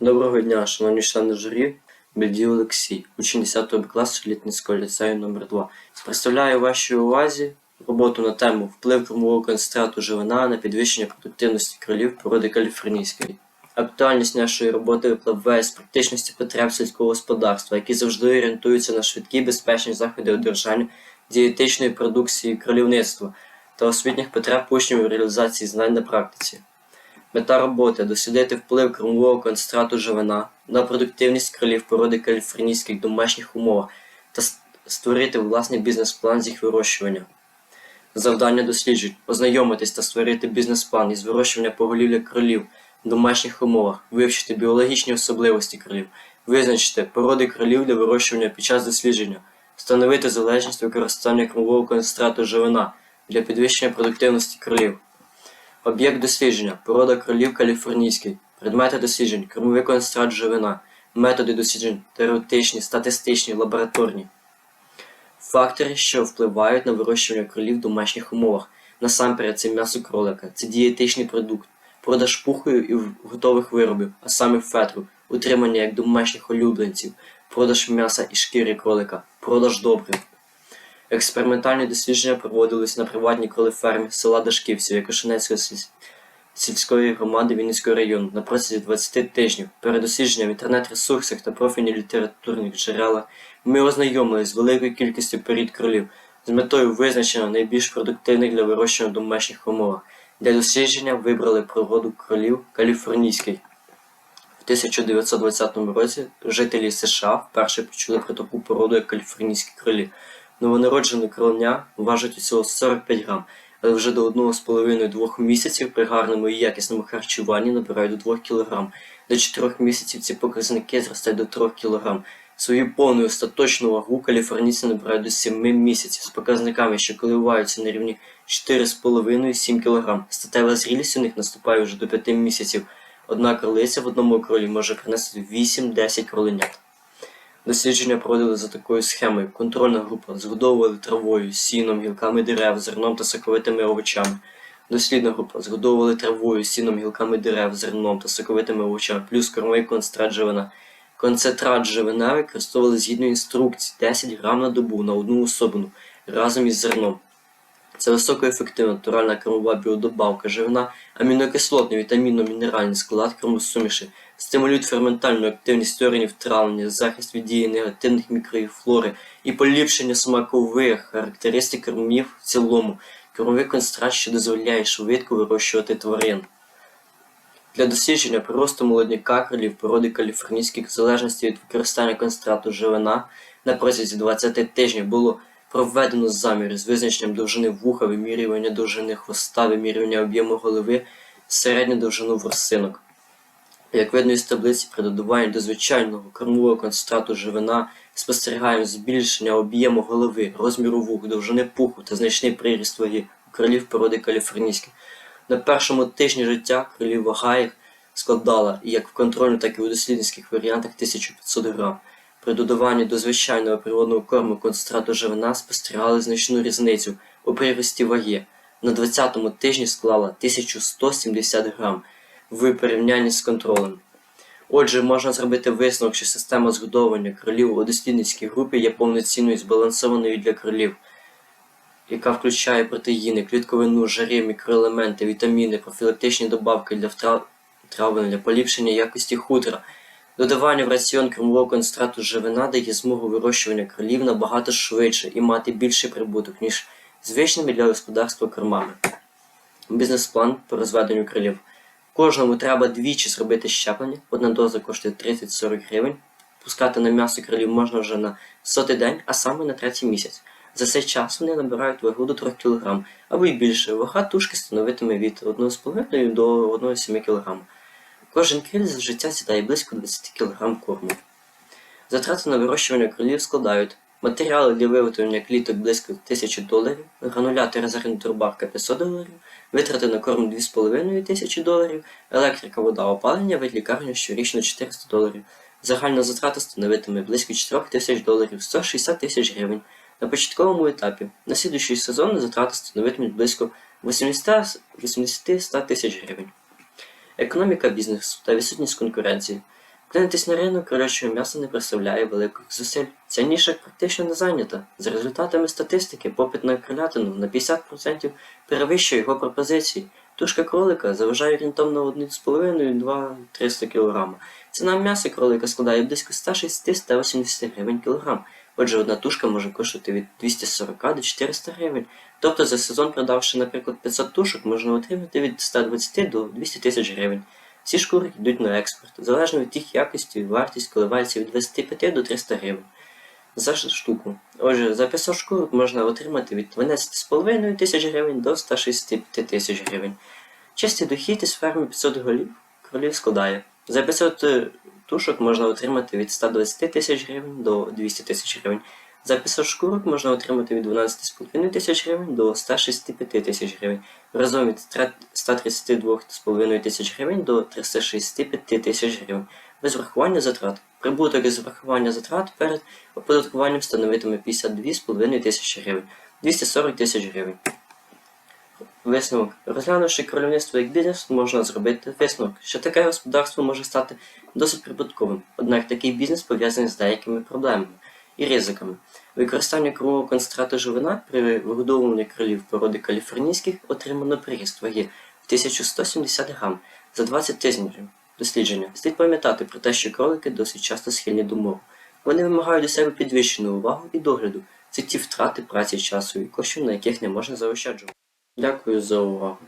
Доброго дня, шановні члени журі, Бельдій Олексій, учень 10 Б класу Літницького ліцею номер 2 Представляю вашій увазі роботу на тему вплив кормового концентрату живина на підвищення продуктивності кролів породи каліфорнійської. Актуальність нашої роботи випливає з практичності потреб сільського господарства, які завжди орієнтуються на швидкі безпечні заходи одержання дієтичної продукції кролівництва та освітніх потреб учнів реалізації знань на практиці. Мета роботи дослідити вплив кормового концентрату живина на продуктивність кролів породи каліфорнійських домашніх умовах та створити власний бізнес-план з їх вирощування. Завдання досліджень ознайомитись та створити бізнес-план із вирощування поголів'я кролів в домашніх умовах, вивчити біологічні особливості кролів, визначити породи кролів для вирощування під час дослідження, встановити залежність використання кормового концентрату живина для підвищення продуктивності кролів. Об'єкт дослідження. Порода кролів каліфорнійський, предмети досліджень, кормовий концентрат живина, методи досліджень. Теоретичні, статистичні, лабораторні. Фактори, що впливають на вирощування кролів в домашніх умовах. Насамперед, це м'ясо кролика, це дієтичний продукт, продаж пухою і готових виробів, а саме фетру, утримання як домашніх улюбленців, продаж м'яса і шкіри кролика, продаж добрив. Експериментальні дослідження проводились на приватній кролефермі села Дашківців Якошинецької сільської громади Вінницького району на протязі 20 тижнів. Перед дослідженням в інтернет-ресурсах та профільних літературних джерелах ми ознайомились з великою кількістю порід кролів з метою визначення найбільш продуктивних для вирощування в домашніх умовах. Для дослідження вибрали породу кролів каліфорнійський. В 1920 році жителі США вперше почули про таку породу, як каліфорнійські кролі. Новонароджене кроня важить усього 45 грам, але вже до 1,5-2 місяців при гарному і якісному харчуванні набирають до 2 кг. До 4 місяців ці показники зростають до 3 кг. Свою повну і остаточну вагу каліфорнійці набирають до 7 місяців з показниками, що коливаються на рівні 4,5-7 кг. Статева зрілість у них наступає вже до 5 місяців. Одна кролиця в одному кролі може принести 8-10 кроленят. Дослідження проводили за такою схемою. Контрольна група згодовували травою, сіном, гілками дерев, зерном та соковитими овочами. Дослідна група згодовували травою, сіном, гілками дерев, зерном та соковитими овочами, плюс кормовий концентрат живина. Концентрат живина використовували згідно інструкції 10 грам на добу на одну особину разом із зерном. Це високоефективна натуральна кормова біодобавка живина, амінокислотний, вітамінно-мінеральний склад кормосуміші, стимулюють ферментальну активність органів травлення, захист від дії негативних мікрофлори і поліпшення смакових характеристик кормів в цілому. Кормовий концентрат, що дозволяє швидко вирощувати тварин. Для дослідження приросту молодняка кролів породи каліфорнійських в залежності від використання концентрату живина на протязі 20 тижнів було проведено заміри з визначенням довжини вуха, вимірювання довжини хвоста, вимірювання об'єму голови, середню довжину ворсинок. Як видно із таблиці, при додаванні до звичайного кормового концентрату живина спостерігаємо збільшення об'єму голови, розміру вух, довжини пуху та значний приріст ваги у кролів породи каліфорнійських. На першому тижні життя кролів вага складала як в контрольних, так і у дослідницьких варіантах 1500 грам. При додаванні до звичайного природного корму концентрату живина спостерігали значну різницю у прирості ваги. На 20-му тижні склала 1170 грам в порівнянні з контролем. Отже, можна зробити висновок, що система згодовування кролів у дослідницькій групі є повноцінною і збалансованою для кролів, яка включає протеїни, клітковину, жири, мікроелементи, вітаміни, профілактичні добавки для втра- травлення, поліпшення якості хутра. Додавання в раціон кормового концентрату живина дає змогу вирощування кролів набагато швидше і мати більший прибуток, ніж звичними для господарства кормами. Бізнес-план по розведенню кролів. Кожному треба двічі зробити щеплення. Одна доза коштує 30-40 гривень. Пускати на м'ясо кролів можна вже на сотий день, а саме на третій місяць. За цей час вони набирають вагу до 3 кг або й більше. Вага тушки становитиме від 1,5 до 1,7 кг. Кожен криль за життя з'їдає близько 20 кг корму. Затрати на вирощування кролів складають матеріали для виготовлення кліток близько 1000 доларів, грануляти резервна турбарка 500 доларів, витрати на корм 2,5 тисячі доларів, електрика, вода, опалення, вид лікарня щорічно 400 доларів. Загальна затрата становитиме близько 4 тисяч доларів 160 тисяч гривень. На початковому етапі на слідуючий сезон затрати становитимуть близько 80-100 тисяч гривень. Економіка бізнесу та відсутність конкуренції. Вклинитись на ринок кролячого м'яса не представляє великих зусиль. Ця ніша практично не зайнята. За результатами статистики, попит на кролятину на 50% перевищує його пропозиції. Тушка кролика заважає орієнтовно 1,5-2-300 кг. Ціна м'яса кролика складає близько 160-180 гривень кілограм. Отже, одна тушка може коштувати від 240 до 400 гривень. Тобто за сезон, продавши, наприклад, 500 тушок, можна отримати від 120 до 200 тисяч гривень. Ці шкури йдуть на експорт. Залежно від їх якості, вартість коливається від 25 до 300 гривень за штуку. Отже, за 500 шкурок можна отримати від 12,5 тисяч гривень до 165 тисяч гривень. Чистий дохід із ферми 500 голів кролів складає. За 500 тушок можна отримати від 120 тисяч гривень до 200 тисяч гривень. За 500 шкурок можна отримати від 12,5 тисяч гривень до 165 тисяч гривень. Разом від 132,5 тисяч гривень до 365 тисяч гривень. Без врахування затрат. Прибуток із врахування затрат перед оподаткуванням становитиме 52,5 тисячі гривень, 240 тисяч гривень. Висновок. Розглянувши кролівництво як бізнес, можна зробити висновок, що таке господарство може стати досить прибутковим, однак такий бізнес пов'язаний з деякими проблемами і ризиками. Використання крового концентрату живина при вигодовуванні кролів породи каліфорнійських отримано приріст ваги в 1170 грам за 20 тижнів дослідження. Слід пам'ятати про те, що кролики досить часто схильні до мору. Вони вимагають до себе підвищену увагу і догляду. Це ті втрати праці часу і коштів, на яких не можна заощаджувати. Дякую за увагу.